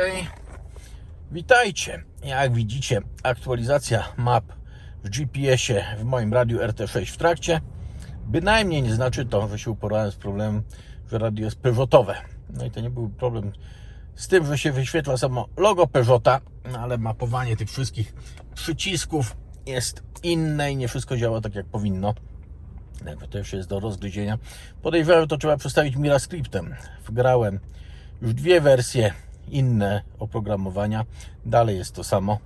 Ok. Witajcie. Jak widzicie, aktualizacja map w GPS-ie w moim radiu RT6 w trakcie. Bynajmniej nie znaczy to, że się uporałem z problemem, że radio jest Peugeotowe. No i to nie był problem z tym, że się wyświetla samo logo Peugeota, no ale mapowanie tych wszystkich przycisków jest inne i nie wszystko działa tak jak powinno. Jakby to już jest do rozgryzienia. Podejrzewam, że to trzeba przestawić Mirascriptem. Wgrałem już dwie wersje inne oprogramowania. Dalej jest to samo,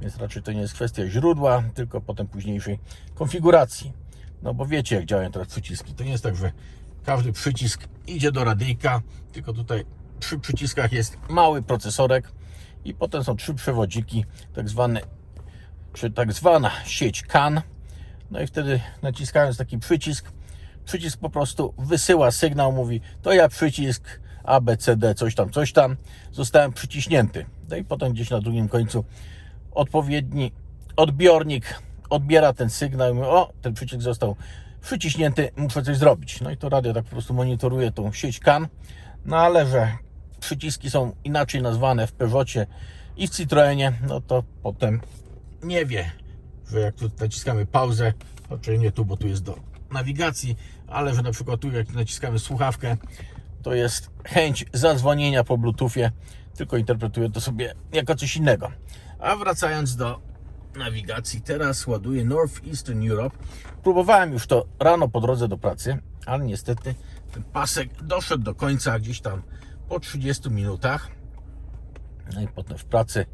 więc raczej to nie jest kwestia źródła, tylko potem późniejszej konfiguracji. No bo wiecie, jak działają teraz przyciski. To nie jest tak, że każdy przycisk idzie do radyjka, tylko tutaj przy przyciskach jest mały procesorek i potem są trzy przewodziki, tak zwane, czy tak zwana sieć CAN. No i wtedy naciskając taki przycisk, przycisk po prostu wysyła sygnał, mówi to ja przycisk A, B, C, D, coś tam, coś tam, zostałem przyciśnięty. No i potem gdzieś na drugim końcu odpowiedni odbiornik odbiera ten sygnał i mówi, o, ten przycisk został przyciśnięty, muszę coś zrobić. No i to radio tak po prostu monitoruje tą sieć CAN, no ale że przyciski są inaczej nazwane w Peugeotie i w Citroenie, no to potem nie wie, że jak tu naciskamy pauzę, czyli nie tu, bo tu jest do nawigacji, ale że na przykład tu jak naciskamy słuchawkę, to jest chęć zadzwonienia po Bluetoothie, tylko interpretuję to sobie jako coś innego. A wracając do nawigacji, teraz ładuję Northeastern Europe. Próbowałem już to rano po drodze do pracy, ale niestety ten pasek doszedł do końca gdzieś tam po 30 minutach. No i potem w pracy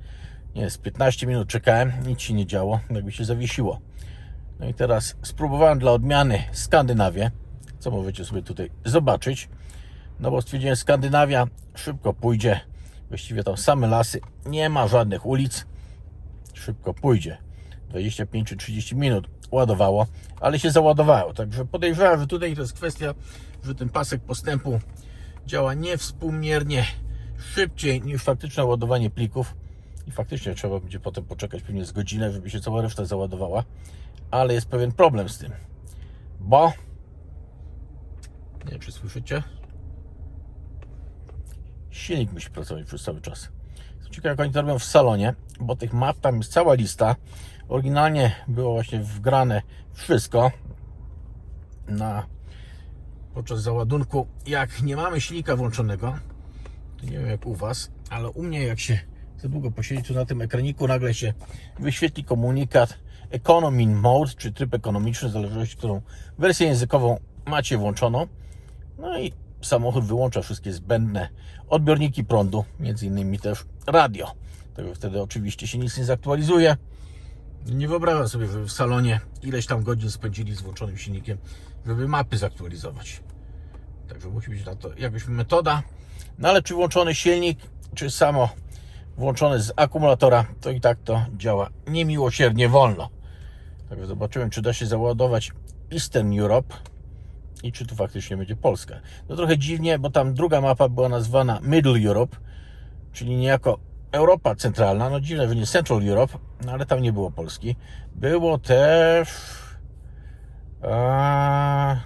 nie jest 15 minut czekałem, nic się nie działo, jakby się zawiesiło. No i teraz spróbowałem dla odmiany Skandynawię, co możecie sobie tutaj zobaczyć. No bo stwierdziłem, Skandynawia szybko pójdzie, właściwie tam same lasy, nie ma żadnych ulic, szybko pójdzie. 25 czy 30 minut ładowało, ale się załadowało. Także podejrzewam, że tutaj to jest kwestia, że ten pasek postępu działa niewspółmiernie szybciej niż faktyczne ładowanie plików. I faktycznie trzeba będzie potem poczekać pewnie z godzinę, żeby się cała reszta załadowała. Ale jest pewien problem z tym, bo nie wiem, czy słyszycie? Silnik musi pracować przez cały czas. Ciekawe, jak oni to robią w salonie, bo tych map tam jest cała lista. Oryginalnie było właśnie wgrane wszystko na podczas załadunku. Jak nie mamy silnika włączonego, to nie wiem jak u Was, ale u mnie jak się za długo posiedzi tu na tym ekraniku, nagle się wyświetli komunikat Economy Mode, czy tryb ekonomiczny, w zależności którą wersję językową macie włączoną. No i samochód wyłącza wszystkie zbędne odbiorniki prądu, między innymi też radio. Tego wtedy oczywiście się nic nie zaktualizuje. Nie wyobrażam sobie, żeby w salonie ileś tam godzin spędzili z włączonym silnikiem, żeby mapy zaktualizować. Także musi być na to jakaś metoda. No ale czy włączony silnik, czy samo włączone z akumulatora, to i tak to działa niemiłosiernie wolno. Także zobaczyłem, czy da się załadować Eastern Europe i czy tu faktycznie będzie Polska. No trochę dziwnie, bo tam druga mapa była nazwana Middle Europe, czyli niejako Europa Centralna. No dziwne, że nie Central Europe, no ale tam nie było Polski. Było też a,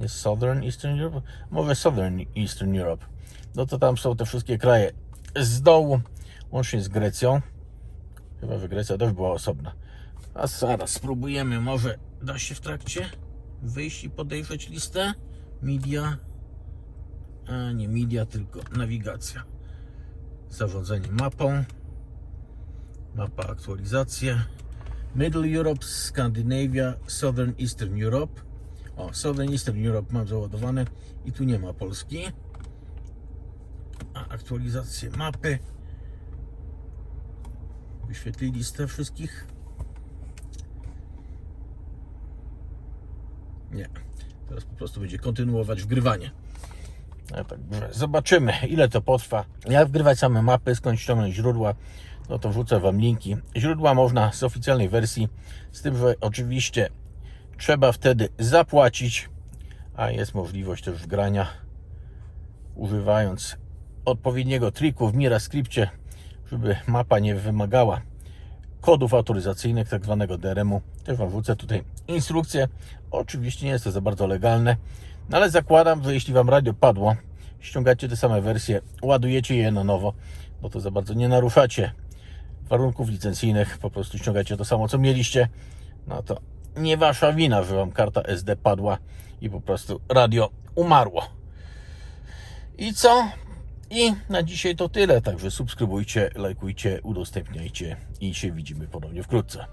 jest Southern Eastern Europe? Może Southern Eastern Europe. No to tam są te wszystkie kraje z dołu, łącznie z Grecją. Chyba, że Grecja też była osobna. A zaraz spróbujemy, może da się w trakcie wyjść i podejrzeć listę. Media. A nie media, tylko nawigacja. Zarządzanie mapą. Mapa aktualizacja. Middle Europe, Scandinavia, Southern Eastern Europe. O, Southern Eastern Europe mam załadowane i tu nie ma Polski. A aktualizację mapy. Wyświetli listę wszystkich. Nie. Teraz po prostu będzie kontynuować wgrywanie. No, także zobaczymy, ile to potrwa. Jak wgrywać same mapy, skąd ściągnąć źródła, no to wrzucę Wam linki. Źródła można z oficjalnej wersji, z tym, że oczywiście trzeba wtedy zapłacić, a jest możliwość też wgrania używając odpowiedniego triku w Mirascriptie, żeby mapa nie wymagała kodów autoryzacyjnych, tak zwanego DRM-u. Też Wam wrzucę tutaj instrukcję. Oczywiście nie jest to za bardzo legalne, no ale zakładam, że jeśli Wam radio padło, ściągacie te same wersje, ładujecie je na nowo, bo to za bardzo nie naruszacie warunków licencyjnych, po prostu ściągacie to samo, co mieliście, no to nie wasza wina, że wam karta SD padła i po prostu radio umarło. I co? I na dzisiaj to tyle, także subskrybujcie, lajkujcie, udostępniajcie i się widzimy ponownie wkrótce.